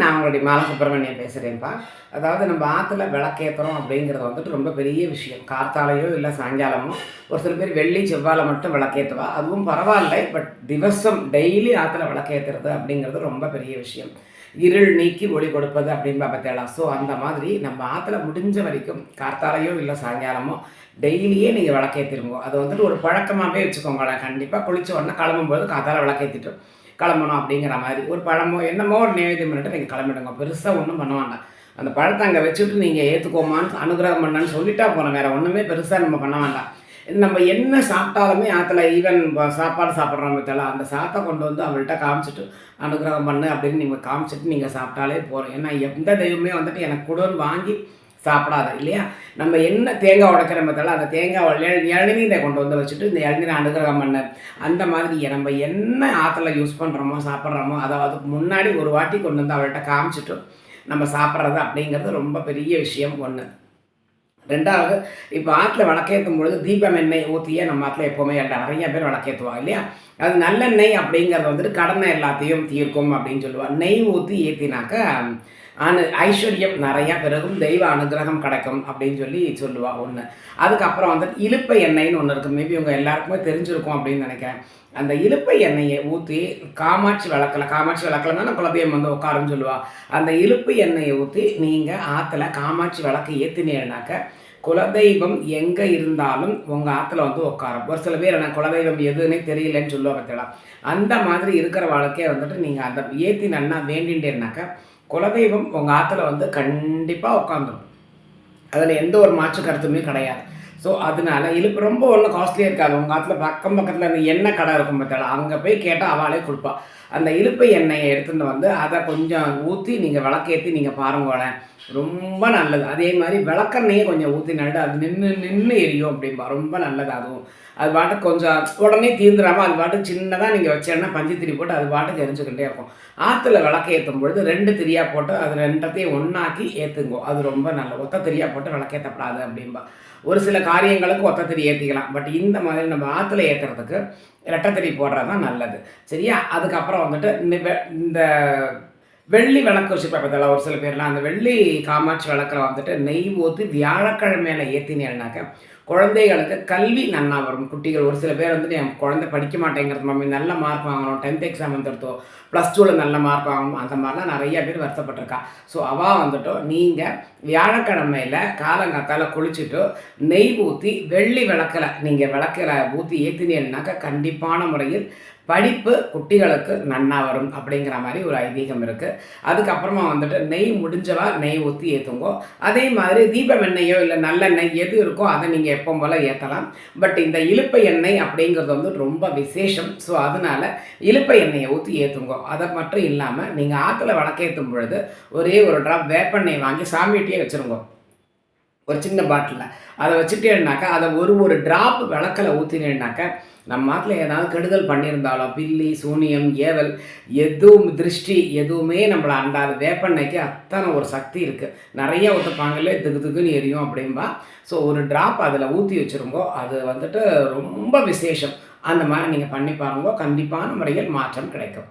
நான் உங்களுடைய மாலை சுப்பிரமணியம் பேசுகிறேன்ப்பா அதாவது நம்ம ஆற்றுல விளக்கேற்றுறோம் அப்படிங்கிறது வந்துட்டு ரொம்ப பெரிய விஷயம். கார்த்தாலையோ இல்லை சாயங்காலமோ ஒரு சில பேர் வெள்ளி செவ்வாழை மட்டும் விளக்கேற்றுவா அதுவும் பரவாயில்ல பட் திவசம் டெய்லி ஆற்றுல விளக்கேற்றுறது அப்படிங்கிறது ரொம்ப பெரிய விஷயம். இருள் நீக்கி ஒளி கொடுப்பது அப்படின்பா பார்த்தேளா ஸோ அந்த மாதிரி நம்ம ஆற்றுல முடிஞ்ச வரைக்கும் கார்த்தாலையோ இல்லை சாயங்காலமோ டெய்லியே நீங்கள் விளக்கேற்றிருங்க அது வந்துட்டு ஒரு பழக்கமாகவே வச்சுக்கோங்களேன். கண்டிப்பாக குளிச்ச உடனே கிளம்பும்போது காத்தால விளக்கேற்றிட்டோம் கிளம்பணும் அப்படிங்கிற மாதிரி. ஒரு பழமோ என்னமோ ஒரு நைவேத்தியம் பண்ணிட்டு நீங்கள் கிளம்பிடுங்க. பெருசாக ஒன்றும் பண்ண வேண்டாம். அந்த பழத்தை அங்கே வச்சுட்டு நீங்கள் ஏற்றுக்கோமான்னு அனுகிரகம் பண்ணான்னு சொல்லிட்டா போகிறோம் வேறு ஒன்றுமே பெருசாக நம்ம பண்ண வேண்டாம். இது நம்ம என்ன சாப்பிட்டாலுமே ஆற்றுல ஈவன் சாப்பாடு சாப்பிட்றோம் பற்றியெல்லாம் அந்த சாத்தை கொண்டு வந்து அவள்கிட்ட காமிச்சிட்டு அனுகிரகம் பண்ணு அப்படின்னு நீங்கள் காமிச்சிட்டு நீங்கள் சாப்பிட்டாலே போகிறோம் ஏன்னா எந்த தெய்வமே வந்துட்டு எனக்கு கொடுன்னு வாங்கி சாப்பிடாத இல்லையா? நம்ம என்ன தேங்காய் உடைக்கிற மெத்தடில் அந்த தேங்காய் இளநீரை கொண்டு வந்து வச்சுட்டு இந்த இளநீரை அனுகிரகம் பண்ண அந்த மாதிரி நம்ம என்ன ஆற்றுல யூஸ் பண்ணுறோமோ சாப்பிட்றோமோ அதை அதுக்கு முன்னாடி ஒரு வாட்டி கொண்டு வந்து அவள்கிட்ட காமிச்சிட்டு நம்ம சாப்பிட்றது அப்படிங்கிறது ரொம்ப பெரிய விஷயம் ஒன்று ரெண்டாவது இப்போ ஆற்றுல விளக்கேற்றும் பொழுது தீபம் எண்ணெய் ஊற்றியே நம்ம ஆற்றுல எப்போவுமே நிறைய பேர் விளக்கேற்றுவாங்க இல்லையா? அது நல்லெண்ணெய் அப்படிங்கிறது வந்துட்டு கடனை எல்லாத்தையும் தீர்க்கும் அப்படின்னு சொல்லுவாள் நெய் ஊற்றி ஏற்றினாக்க அனு ஐஸ்வர்யம் நிறையா பிறகும் தெய்வ அனுகிரகம் கிடைக்கும் அப்படின்னு சொல்லி சொல்லுவாள் ஒன்று அதுக்கப்புறம் வந்து இழுப்பை எண்ணெய்னு ஒன்று இருக்குது மேபி உங்கள் எல்லாருக்குமே தெரிஞ்சிருக்கும் அப்படின்னு நினைக்கிறேன். அந்த இழுப்பை எண்ணெயை ஊற்றி காமாட்சி விளக்கில் காமாட்சி விளக்கில் தான் குலதெய்வம் வந்து உட்காருன்னு சொல்லுவாள் அந்த இழுப்பு எண்ணெயை ஊற்றி நீங்கள் ஆற்றுல காமாட்சி விளக்கு ஏற்றினீங்கனாக்க குலதெய்வம் எங்கே இருந்தாலும் உங்கள் ஆற்றுல வந்து உட்காரும். ஒரு சில பேர் எனக்கு குலதெய்வம் எதுன்னே தெரியலன்னு சொல்லுவாங்க தேடா அந்த மாதிரி இருக்கிற வாழ்க்கையை வந்துட்டு நீங்கள் அந்த ஏற்றி நன்னா வேண்டின்றேனாக்கா குலதெய்வம் உங்கள் ஆற்றுல வந்து கண்டிப்பாக உட்காந்துடும் அதில் எந்த ஒரு மாற்று கருத்துமே கிடையாது. ஸோ அதனால இழுப்பு ரொம்ப ஒன்றும் காஸ்ட்லியாக இருக்காது. உங்கள் ஆற்றுல பக்கம் பக்கத்தில் அந்த எண்ணெய் கடை இருக்கும் பார்த்தாலும் அங்கே போய் கேட்டால் அவளே கொடுப்பா. அந்த இழுப்பு எண்ணெயை எடுத்துகிட்டு வந்து அதை கொஞ்சம் ஊற்றி நீங்கள் விளக்கேற்றி நீங்கள் பாருங்களேன். ரொம்ப நல்லது. அதே மாதிரி விளக்கெண்ணெயை கொஞ்சம் ஊற்றி நட்டு அது நின்று நின்று எரியும் அப்படிம்பா. ரொம்ப நல்லது அதுவும். அது பாட்டுக்கு கொஞ்சம் உடனே தீர்ந்துடாமல் அது பாட்டுக்கு சின்னதாக நீங்கள் வச்சேன்னா பஞ்சு திரி போட்டு அது பாட்டுக்கு எரிஞ்சுக்கிட்டே இருக்கும். ஆற்றுல விளக்கு ஏற்றும் பொழுது ரெண்டு திரியாக போட்டு அது ரெண்டத்தையும் ஒன்றாக்கி ஏற்றுங்கோ அது ரொம்ப நல்ல ஒத்த திரியாக போட்டு விளக்கேற்றப்படாது அப்படின்பா ஒரு சில காரியங்களுக்கு ஒத்த திரி ஏற்றிக்கலாம் பட் இந்த மாதிரி நம்ம ஆற்றுல ஏற்றுறதுக்கு ரெட்டத்திரி போடுறது தான் நல்லது. சரியா? அதுக்கப்புறம் வந்துட்டு இந்த வெள்ளி விளக்கு வச்சுருப்பேன் பார்த்தா ஒரு சில பேர்லாம் அந்த வெள்ளி காமாட்சி விளக்கில் வந்துட்டு நெய் ஊற்றி வியாழக்கிழமையில ஏற்றினேன்னாக்க குழந்தைகளுக்கு கல்வி நன்னா வரும். குட்டிகள் ஒரு சில பேர் வந்துட்டு என் குழந்தை படிக்க மாட்டேங்கிறது மம்மி நல்ல மார்க் வாங்கணும். டென்த் எக்ஸாம் வந்துடுத்தோ ப்ளஸ் டூவில் நல்ல மார்க் வாங்கணும். அந்த மாதிரிலாம் நிறைய பேர் வருத்தப்பட்டிருக்கா. ஸோ அவள் வந்துட்டோ நீங்கள் வியாழக்கிழமையில் காலங்காத்தால் குளிச்சுட்டு நெய் ஊற்றி வெள்ளி விளக்கில் நீங்கள் விளக்கில் ஊற்றி ஏற்றினீங்கன்னாக்கா கண்டிப்பான முறையில் படிப்பு குட்டிகளுக்கு நன்னா வரும் அப்படிங்கிற மாதிரி ஒரு ஐதீகம் இருக்குது அதுக்கப்புறமா வந்துட்டு நெய் முடிஞ்சவா நெய் ஊற்றி ஏற்றுங்கோ அதே மாதிரி தீபம் எண்ணெயோ இல்லை நல்லெண்ணெய் எது இருக்கோ அதை நீங்கள் எப்போ போல் ஏற்றலாம் பட் இந்த இழுப்பை எண்ணெய் அப்படிங்கிறது வந்து ரொம்ப விசேஷம். ஸோ அதனால் இழுப்பை எண்ணெயை ஊற்றி ஏற்றுங்கோ அதை மட்டும் இல்லாமல் நீங்கள் ஆற்றுல வழக்கேற்றும் பொழுது ஒரே ஒரு ட்ராப் வேப்பெண்ணெய் வாங்கி சாமிகிட்டே வச்சுருங்கோ. ஒரு சின்ன பாட்டிலில். அதை வச்சுட்டேன்னாக்கா அதை ஒரு ஒரு ட்ராப் விளக்கில் ஊற்றினேன்னாக்கா நம்ம நாட்டில் ஏதாவது கெடுதல் பண்ணியிருந்தாலும் பில்லி சூனியம் ஏவல் எதுவும் திருஷ்டி எதுவுமே நம்மளை அண்டாது வேப்பெண்ணெய்க்கு அத்தனை ஒரு சக்தி இருக்குது நிறைய ஊற்றுப்பாங்களே திக்கு திகுன்னு எரியும் அப்படின்பா ஸோ ஒரு ட்ராப் அதில் ஊற்றி வச்சுருங்கோ அது வந்துட்டு ரொம்ப விசேஷம். அந்த மாதிரி நீங்கள் பண்ணி பாருங்கோ கண்டிப்பான முறையில் மாற்றம் கிடைக்கும்.